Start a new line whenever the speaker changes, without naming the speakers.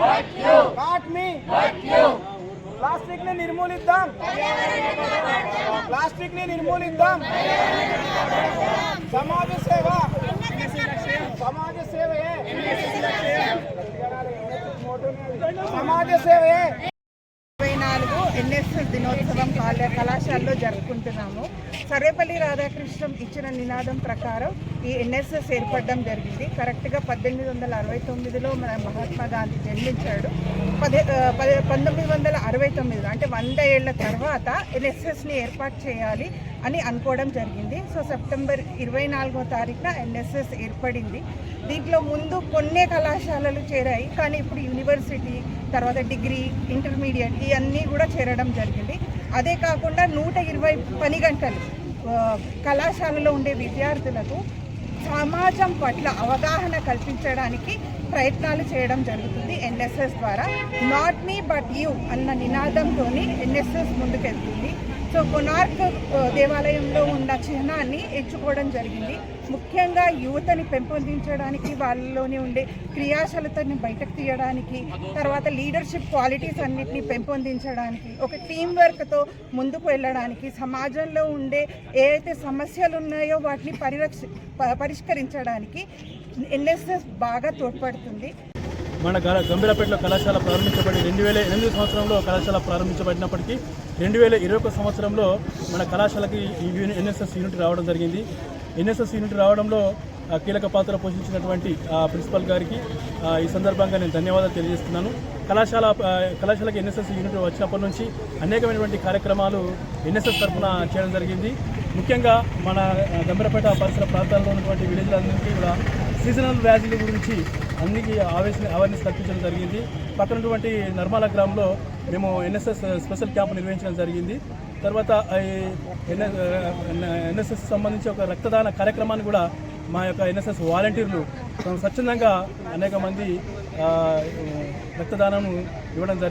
Not me ప్లాస్టిక్ని నిర్మూలిద్దాం ప్లాస్టిక్ని నిర్మూలిద్దాం సమాజ సేవ సమాజ సేవయే సమాజ సేవయే
ఇరవై నాలుగు ఎన్ఎస్ఎస్ దినోత్సవం కళాశాలలో జరుపుకుంటున్నాము. సర్వేపల్లి రాధాకృష్ణం ఇచ్చిన నినాదం ప్రకారం ఈ ఎన్ఎస్ఎస్ ఏర్పడడం జరిగింది. కరెక్ట్గా పద్దెనిమిది వందల అరవై తొమ్మిదిలో మన మహాత్మా గాంధీ జన్మించాడు. పదే పదే పంతొమ్మిది వందల అరవై తొమ్మిదిలో అంటే వంద ఏళ్ళ తర్వాత ఎన్ఎస్ఎస్ని ఏర్పాటు చేయాలి అని అనుకోవడం జరిగింది. సో సెప్టెంబర్ ఇరవై నాలుగో తారీఖున ఎన్ఎస్ఎస్ ఏర్పడింది. దీంట్లో ముందు కొన్నే కళాశాలలు చేరాయి. కానీ ఇప్పుడు యూనివర్సిటీ తర్వాత డిగ్రీ ఇంటర్మీడియట్ ఇవన్నీ కూడా చేరడం జరిగింది. అదే కాకుండా నూట ఇరవై పని గంటలు కళాశాలలో ఉండే విద్యార్థులకు సమాజం పట్ల అవగాహన కల్పించడానికి ప్రయత్నాలు చేయడం జరుగుతుంది ఎన్ఎస్ఎస్ ద్వారా. నాట్ మీ బట్ యూ అన్న నినాదంతో ఎన్ఎస్ఎస్ ముందుకెళ్తుంది. సో కొనార్క్ uh, దేవాలయంలో ఉన్న చిహ్నాన్ని ఎంచుకోవడం జరిగింది. ముఖ్యంగా యువతని పెంపొందించడానికి వాళ్ళలోని ఉండే క్రియాశీలతని బయటకు తీయడానికి తర్వాత లీడర్షిప్ క్వాలిటీస్ అన్నిటిని పెంపొందించడానికి ఒక టీం వర్క్తో ముందుకు వెళ్ళడానికి సమాజంలో ఉండే ఏవైతే సమస్యలు ఉన్నాయో వాటిని పరిరక్ష ప- పరిష్కరించడానికి ఎన్ఎస్ఎస్ బాగా తోడ్పడుతుంది.
మన గంభీరపేటలో కళాశాల ప్రారంభించబడి రెండు వేల ఎనిమిది సంవత్సరంలో కళాశాల ప్రారంభించబడినప్పటికీ రెండు వేల ఇరవై ఒక సంవత్సరంలో మన కళాశాలకి ఎన్ఎస్ఎస్ యూనిట్ రావడం జరిగింది. ఎన్ఎస్ఎస్ యూనిట్ రావడంలో కీలక పాత్ర పోషించినటువంటి ప్రిన్సిపల్ గారికి ఈ సందర్భంగా నేను ధన్యవాదాలు తెలియజేస్తున్నాను. కళాశాల కళాశాలకి ఎన్ఎస్ఎస్ యూనిట్ వచ్చినప్పటి నుంచి అనేకమైనటువంటి కార్యక్రమాలు ఎన్ఎస్ఎస్ తరఫున చేయడం జరిగింది. ముఖ్యంగా మన గంబరపేట గంభీరపేట పరిసర ప్రాంతాల్లో ఉన్నటువంటి విలేజ్లందరికీ కూడా సీజనల్ వ్యాధుల గురించి అన్నికి ఆవేశ అవేర్నెస్ కల్పించడం జరిగింది. పక్కనటువంటి నర్మాల గ్రామంలో మేము ఎన్ఎస్ఎస్ స్పెషల్ క్యాంప్ నిర్వహించడం జరిగింది. తర్వాత ఈ ఎన్ఎస్ఎస్ సంబంధించి ఒక రక్తదాన కార్యక్రమాన్ని కూడా మా యొక్క ఎన్ఎస్ఎస్ వాలంటీర్లు స్వచ్ఛందంగా అనేక మంది రక్తదానం ఇవ్వడం జరిగింది